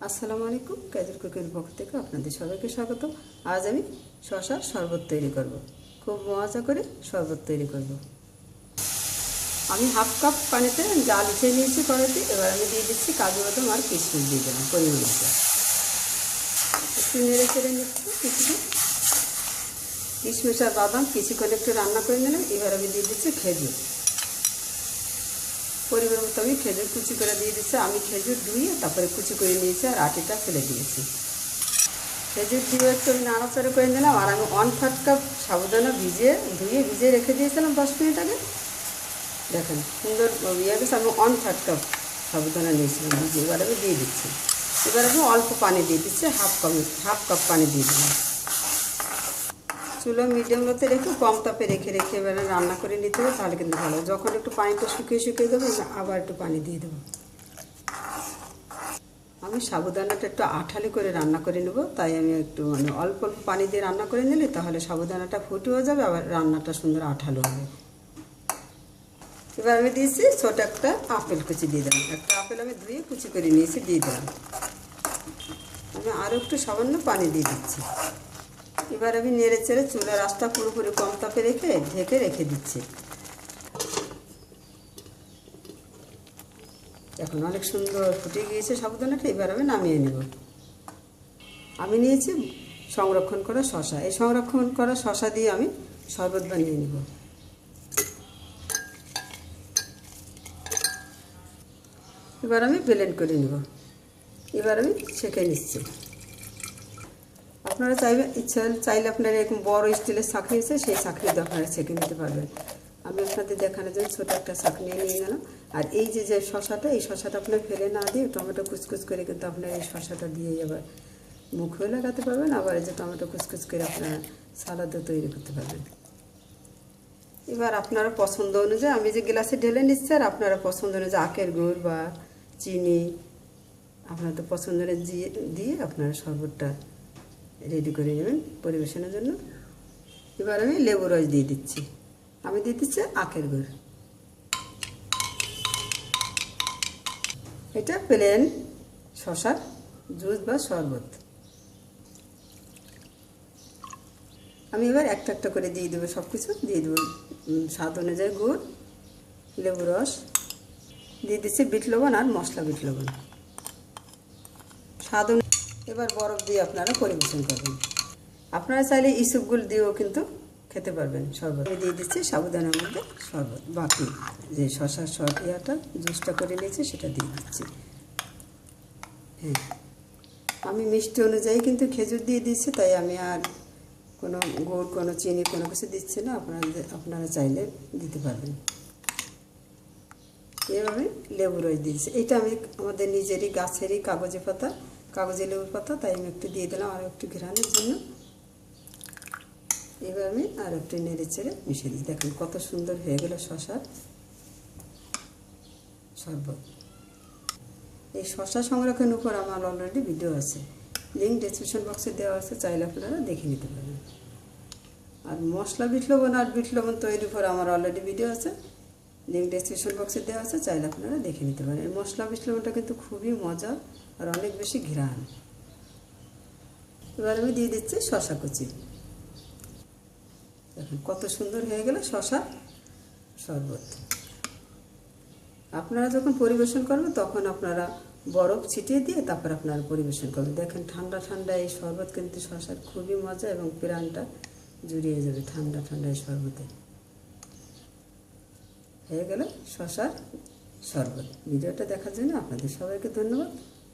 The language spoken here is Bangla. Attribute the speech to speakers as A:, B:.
A: আসসালামু আলাইকুম কাজের কুকের পক্ষ থেকে আপনাদের সবাইকে স্বাগত। আজ আমি শশার শরবত তৈরি করব। খুব মজা করে শরবত তৈরি করব। আমি হাফ কাপ পানিতে জাল উঠিয়ে নিয়েছি কড়াইতে। এবার আমি দিয়ে দিচ্ছি কাজু বাদাম আর কিশমিশ দিয়ে দিলাম পরিমাণ মতো। একটু নেড়ে চেড়ে নিচ্ছি কিছুক্ষণ কিশমিশ আর বাদাম কিছুক্ষণ একটু রান্না করে নিলাম। এবার আমি দিয়ে দিচ্ছি খেজুর। পরিবার মতো আমি খেজুর কুচি করে দিয়ে দিচ্ছি আমি খেজুর ধুয়ে তারপরে কুচি করে নিয়েছি আর আটিটা ফেলে দিয়েছি। খেজুর দিয়ে একটু আমি নাড়াচাড়া করে নিলাম আর আমি ওয়ান থার্ড কাপ সাবুদানা ভিজিয়ে, ধুয়ে ভিজিয়ে রেখে দিয়েছিলাম দশ মিনিট আগে। দেখেন, সুন্দর ইয়ে গেছে, আমি ওয়ান থার্ড কাপ সাবুদানা নিয়েছিলাম, ভিজিয়ে এবার আমি দিয়ে দিচ্ছি। এবার আমি অল্প পানি দিয়ে দিচ্ছি হাফ কাপ হাফ কাপ পানি দিয়ে দিলাম। চুলো মিডিয়াম লোতে রেখে কম তাপে রেখে রেখে এবারে রান্না করে নিতে হবে, তাহলে কিন্তু ভালো যখন একটু পানিটা শুকিয়ে শুকিয়ে দেবো আবার একটু পানি দিয়ে দেবো। আমি সাবুদানাটা একটু আঠালি করে রান্না করে নেব, তাই আমি একটু মানে অল্প অল্প পানি দিয়ে রান্না করে নিলে তাহলে সাবুদানাটা ফুটেও যাবে, আবার রান্নাটা সুন্দর আঠালো হবে। এবার আমি দিয়েছি ছোট একটা আপেল কুচি দিয়ে দিলাম। একটা আপেল আমি ধুয়ে কুচি করে নিয়েছি, দিয়ে দিলাম। আমি আরও একটু সামান্য পানি দিয়ে দিচ্ছি। এবার আমি নেড়ে চেড়ে চুলার আঁচটা পুরোপুরি কম তাপে রেখে ঢেকে রেখে দিচ্ছি। এখন অনেক সুন্দর ফুটে গিয়েছে সাবুদানাটা, এবার আমি নামিয়ে নেব। আমি নিয়েছি সংরক্ষণ করা শশা। এই সংরক্ষণ করা শশা দিয়ে আমি শরবত বানিয়ে নেব। এবার আমি ব্লেন্ড করে নেব। এবার আমি ছেঁকে নিচ্ছি। আপনারা চাইবে, ইচ্ছা চাইলে আপনারা এরকম বড় স্টিলের চাকরি আছে, সেই চাকরিতে আপনারা ছেঁকে নিতে পারবেন। আমি আপনাদের দেখানোর জন্য ছোটো একটা চাকনি নিয়ে গেলাম আর এই যে যে শশাটা, এই শশাটা আপনার ফেলে না দিয়ে টমেটো কুচকুচ করে কিন্তু আপনার এই শশাটা দিয়ে আবার মুখেও লাগাতে পারবেন। আবার এই যে টমেটো কুচকুচ করে আপনারা সালাদও তৈরি করতে পারবেন। এবার আপনারা পছন্দ অনুযায়ী, আমি যে গ্লাসে ঢেলে নিচ্ছি, আর আপনারা পছন্দ অনুযায়ী আখের গুড় বা চিনি আপনাদের পছন্দ অনুযায়ী দিয়ে আপনারা শরবতটা রেডি করে নেবেন পরিবেশনের জন্য। এবার আমি লেবু রস দিয়ে দিচ্ছি। আমি দিয়ে দিচ্ছি আখের গুড়। এটা প্লেন শশার জুস বা শরবত। আমি এবার একটা একটা করে দিয়ে দেবো সব কিছু দিয়ে দেবো স্বাদ অনুযায়ী গুড়, লেবু রস। দিয়ে দিচ্ছি বিট লবণ আর মশলা বিট লবণ। স্বাদ এবার বরফ দিয়ে আপনারা পরিবেশন করবেন। আপনারা চাইলে ইসুপগুল দিয়েও কিন্তু খেতে পারবেন শরবত। দিয়ে দিচ্ছি সাবুদানার মধ্যে শরবত। বাকি যে শশার শর্ট ইয়াটা, জুসটা করে নিয়েছি, সেটা দিয়ে দিচ্ছি। হ্যাঁ। আমি মিষ্টি অনুযায়ী কিন্তু খেজুর দিয়ে দিচ্ছি, তাই আমি আর কোনো গুড়, কোনো চিনি, কোনো কিছু দিচ্ছি না। আপনারা আপনারা চাইলে দিতে পারবেন। এভাবে লেবু রস দিয়েছি। এটা আমি আমাদের নিজেরই গাছেরই কাগজে পাতা কাগজে লেবুর পাতা, তাই আমি একটু দিয়ে দিলাম আরও একটু ঘেরানোর জন্য। এবার আমি আর একটু নেড়ে চেড়ে মিশিয়ে দিই। দেখুন কত সুন্দর হয়ে গেল শশার শরবত। এই শশা সংরক্ষণের উপর আমার অলরেডি ভিডিও আছে। লিঙ্ক ডিসক্রিপশন বক্সে দেওয়া আছে, চাইলে আপনারা দেখে নিতে পারেন। আর মশলা বিট লবণ আর বিট লবণ তৈরির উপর আমার অলরেডি ভিডিও আছে। লিঙ্ক ডিসক্রিপশন বক্সে দেওয়া আছে, চাইলে আপনারা দেখে নিতে পারেন। মশলা বিট লবণটা কিন্তু খুবই মজা আর অনেক বেশি ঘ্রাণ। এবার আমি দিয়ে দিচ্ছি শশা কুচি। দেখুন, কত সুন্দর হয়ে গেল শশা শরবত। আপনারা যখন পরিবেশন করবেন, তখন আপনারা বরফ ছিটিয়ে দিয়ে তারপর আপনারা পরিবেশন করবেন। দেখেন, ঠান্ডা ঠান্ডা এই শরবত কিন্তু শশার খুবই মজা এবং প্রাণটা জুড়িয়ে যাবে ঠান্ডা ঠান্ডা এই শরবতে। হয়ে গেল শশার শরবত। ভিডিওটা দেখার জন্য আপনাদের সবাইকে ধন্যবাদ।